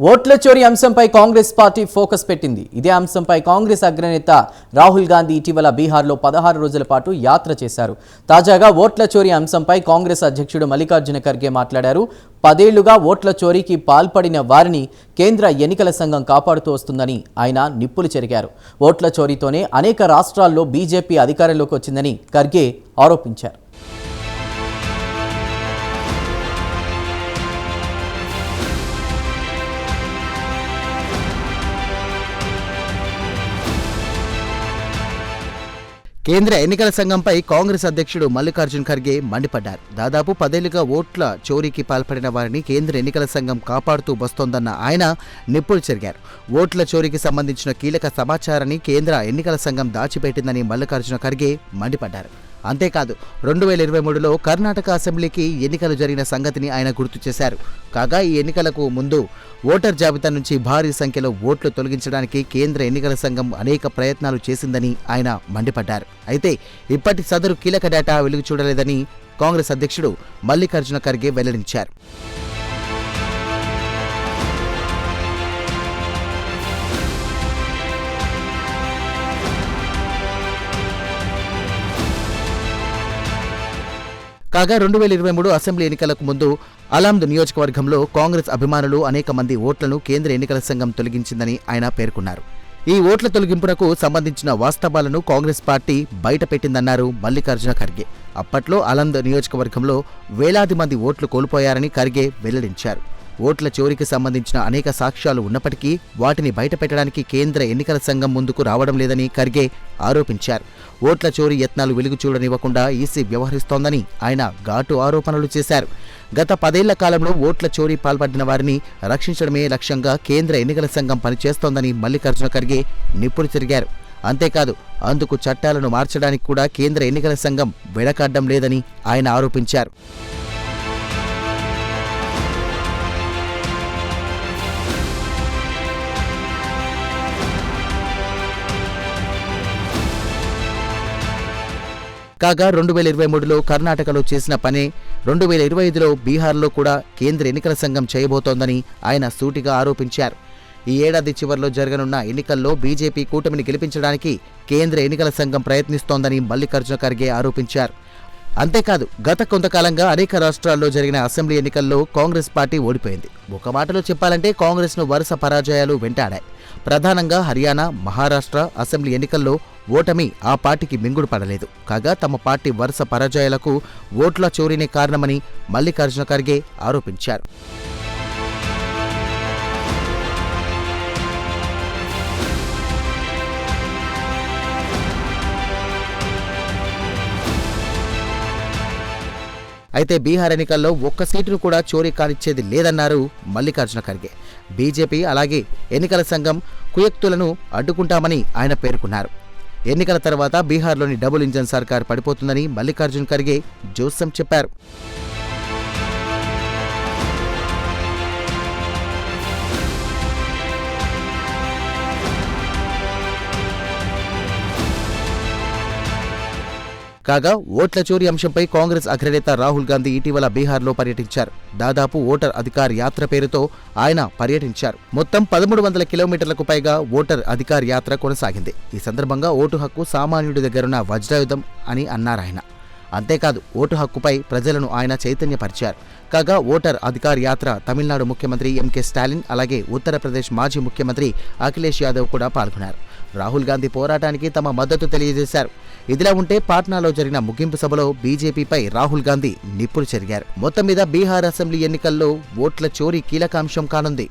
ఓట్ల చోరీ అంశంపై కాంగ్రెస్ పార్టీ ఫోకస్ పెట్టింది. ఇదే అంశంపై కాంగ్రెస్ అగ్రనేత రాహుల్ గాంధీ ఇటీవల బీహార్లో పదహారు రోజుల పాటు యాత్ర చేశారు. తాజాగా ఓట్ల చోరీ అంశంపై కాంగ్రెస్ అధ్యక్షుడు మల్లికార్జున ఖర్గే మాట్లాడారు. పదేళ్ళుగా ఓట్ల చోరీకి పాల్పడిన వారిని కేంద్ర ఎన్నికల సంఘం కాపాడుతూ వస్తుందని ఆయన నిప్పులు చెరిగారు. ఓట్ల చోరీతోనే అనేక రాష్ట్రాల్లో బీజేపీ అధికారంలోకి వచ్చిందని ఖర్గే ఆరోపించారు. కేంద్ర ఎన్నికల సంఘంపై కాంగ్రెస్ అధ్యక్షుడు మల్లికార్జున్ ఖర్గే మండిపడ్డారు. దాదాపు పదేళ్ళుగా ఓట్ల చోరీకి పాల్పడిన వారిని కేంద్ర ఎన్నికల సంఘం కాపాడుతూ వస్తోందన్న ఆయన నిప్పులు చెరిగారు. ఓట్ల చోరీకి సంబంధించిన కీలక సమాచారాన్ని కేంద్ర ఎన్నికల సంఘం దాచిపెట్టిందని మల్లికార్జున ఖర్గే మండిపడ్డారు. అంతేకాదు రెండు వేల ఇరవై మూడులో కర్ణాటక అసెంబ్లీకి ఎన్నికలు జరిగిన సంగతిని ఆయన గుర్తు చేశారు. కాగా ఈ ఎన్నికలకు ముందు ఓటర్ జాబితా నుంచి భారీ సంఖ్యలో ఓట్లు తొలగించడానికి కేంద్ర ఎన్నికల సంఘం అనేక ప్రయత్నాలు చేసిందని ఆయన మండిపడ్డారు. అయితే ఇప్పటి సదరు కీలక డేటా వెలుగు చూడలేదని కాంగ్రెస్ అధ్యక్షుడు మల్లికార్జున ఖర్గే వెల్లడించారు. కాగా రెండు వేల ఇరవై మూడు అసెంబ్లీ ఎన్నికలకు ముందు అలాంద్ నియోజకవర్గంలో కాంగ్రెస్ అభిమానులు అనేక మంది ఓట్లను కేంద్ర ఎన్నికల సంఘం తొలగించిందని ఆయన పేర్కొన్నారు. ఈ ఓట్ల తొలగింపునకు సంబంధించిన వాస్తవాలను కాంగ్రెస్ పార్టీ బయటపెట్టిందన్నారు మల్లికార్జున ఖర్గే. అప్పట్లో అలంద్ నియోజకవర్గంలో వేలాది మంది ఓట్లు కోల్పోయారని ఖర్గే వెల్లడించారు. ఓట్ల చోరీకి సంబంధించిన అనేక సాక్ష్యాలు ఉన్నప్పటికీ వాటిని బయటపెట్టడానికి కేంద్ర ఎన్నికల సంఘం ముందుకు రావడం లేదని ఖర్గే ఆరోపించారు. ఓట్ల చోరీ యత్నాలు వెలుగు చూడనివ్వకుండా ఈసీ వ్యవహరిస్తోందని ఆయన ఘాటు ఆరోపణలు చేశారు. గత పదేళ్ళ కాలంలో ఓట్ల చోరీ పాల్పడిన వారిని రక్షించడమే లక్ష్యంగా కేంద్ర ఎన్నికల సంఘం పనిచేస్తోందని మల్లికార్జున ఖర్గే నిప్పులు తిరిగారు. అంతేకాదు అందుకు చట్టాలను మార్చడానికి కూడా కేంద్ర ఎన్నికల సంఘం వెడకాడ్డం లేదని ఆయన ఆరోపించారు. కాగా రెండు వేల ఇరవై మూడులో కర్ణాటకలో చేసిన పని రెండు వేల ఇరవై ఐదులో బీహార్లో కూడా కేంద్ర ఎన్నికల సంఘం చేయబోతోందని ఆయన సూటిగా ఆరోపించారు. ఈ ఏడాది చివరిలో జరగనున్న ఎన్నికల్లో బీజేపీ కూటమిని గెలిపించడానికి కేంద్ర ఎన్నికల సంఘం ప్రయత్నిస్తోందని మల్లికార్జున ఖర్గే ఆరోపించారు. అంతేకాదు గత కొంతకాలంగా అనేక రాష్ట్రాల్లో జరిగిన అసెంబ్లీ ఎన్నికల్లో కాంగ్రెస్ పార్టీ ఓడిపోయింది. ఒక మాటలో చెప్పాలంటే కాంగ్రెస్ను వరుస పరాజయాలు వెంటాడాయి. ప్రధానంగా హర్యానా మహారాష్ట్ర అసెంబ్లీ ఎన్నికల్లో ఓటమి ఆ పార్టీకి మింగుడు పడలేదు. కాగా తమ పార్టీ వరుస పరాజయాలకు ఓట్ల చోరీనే కారణమని మల్లికార్జున ఖర్గే ఆరోపించారు. అయితే బీహార్ ఎన్నికల్లో ఒక్క సీటును కూడా చోరీ కానిచ్చేది లేదన్నారు మల్లికార్జున ఖర్గే. బీజేపీ అలాగే ఎన్నికల సంఘం కుయక్తులను అడ్డుకుంటామని ఆయన పేర్కొన్నారు. ఎన్నికల తర్వాత బీహార్లోని డబుల్ ఇంజన్ సర్కార్ పడిపోతుందని మల్లికార్జున ఖర్గే జోస్యం చెప్పారు. కాగా ఓట్ల చోరీ అంశంపై కాంగ్రెస్ అగ్రనేత రాహుల్ గాంధీ ఇటీవల బీహార్లో పర్యటించారు. దాదాపు ఓటర్ అధికార్ యాత్ర పేరుతో ఆయన పర్యటించారు. మొత్తం పదమూడు వందల కిలోమీటర్లకు పైగా ఓటర్ అధికార్ యాత్ర కొనసాగింది. ఈ సందర్భంగా ఓటు హక్కు సామాన్యుడి దగ్గరున్న వజ్రాయుధం అని అన్నారాయన అంతేకాదు ఓటు హక్కుపై ప్రజలను ఆయన చైతన్యపరిచారు. కాగా ఓటర్ అధికార్ యాత్ర తమిళనాడు ముఖ్యమంత్రి ఎంకే స్టాలిన్ అలాగే ఉత్తరప్రదేశ్ మాజీ ముఖ్యమంత్రి అఖిలేష్ యాదవ్ కూడా పాల్గొన్నారు. రాహుల్ గాంధీ పోరాటానికి తమ మద్దతు తెలియజేశారు. ఇదిలా ఉంటే పాట్నాలో జరిగిన ముగింపు సభలో బీజేపీపై రాహుల్ గాంధీ నిప్పులు చెరిగారు. మొత్తం మీద బీహార్ అసెంబ్లీ ఎన్నికల్లో ఓట్ల చోరీ కీలకాంశం కానుంది.